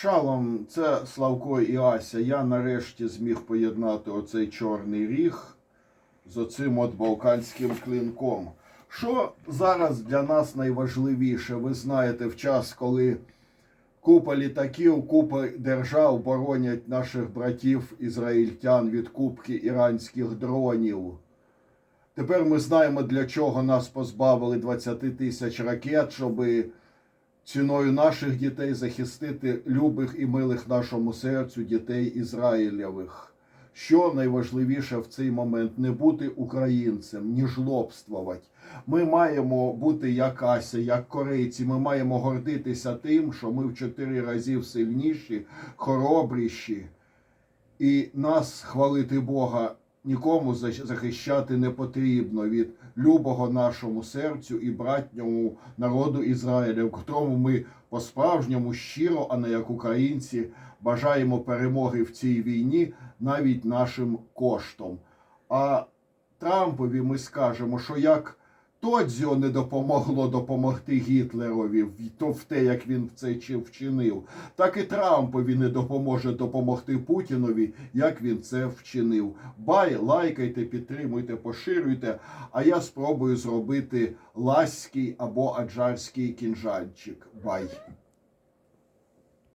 Шалом, це Славко і Ася. Я нарешті зміг поєднати оцей чорний ріг з оцим от балканським клинком. Що зараз для нас найважливіше? Ви знаєте, в час, коли купа літаків, купа держав боронять наших братів ізраїльтян від купки іранських дронів. Тепер ми знаємо, для чого нас позбавили 20 тисяч ракет, щоби ціною наших дітей захистити любих і милих нашому серцю дітей Ізраїлєвих. Що найважливіше в цей момент не бути українцем, ні жлобствувати. Ми маємо бути як Ася, як корейці. Ми маємо гордитися тим, що ми в чотири рази сильніші, хоробріші, і нас хвалити Бога нікому захищати не потрібно від любого нашому серцю і братньому народу Ізраїля, в котрому ми по-справжньому щиро, а не як українці, бажаємо перемоги в цій війні навіть нашим коштом. А Трампові ми скажемо, що як Тодзіо не допомогло допомогти Гітлерові то в те, як він це чи вчинив, так і Трампові не допоможе допомогти Путінові, як він це вчинив. Бай, лайкайте, підтримуйте, поширюйте. А я спробую зробити ласький або аджарський кінжальчик. Бай.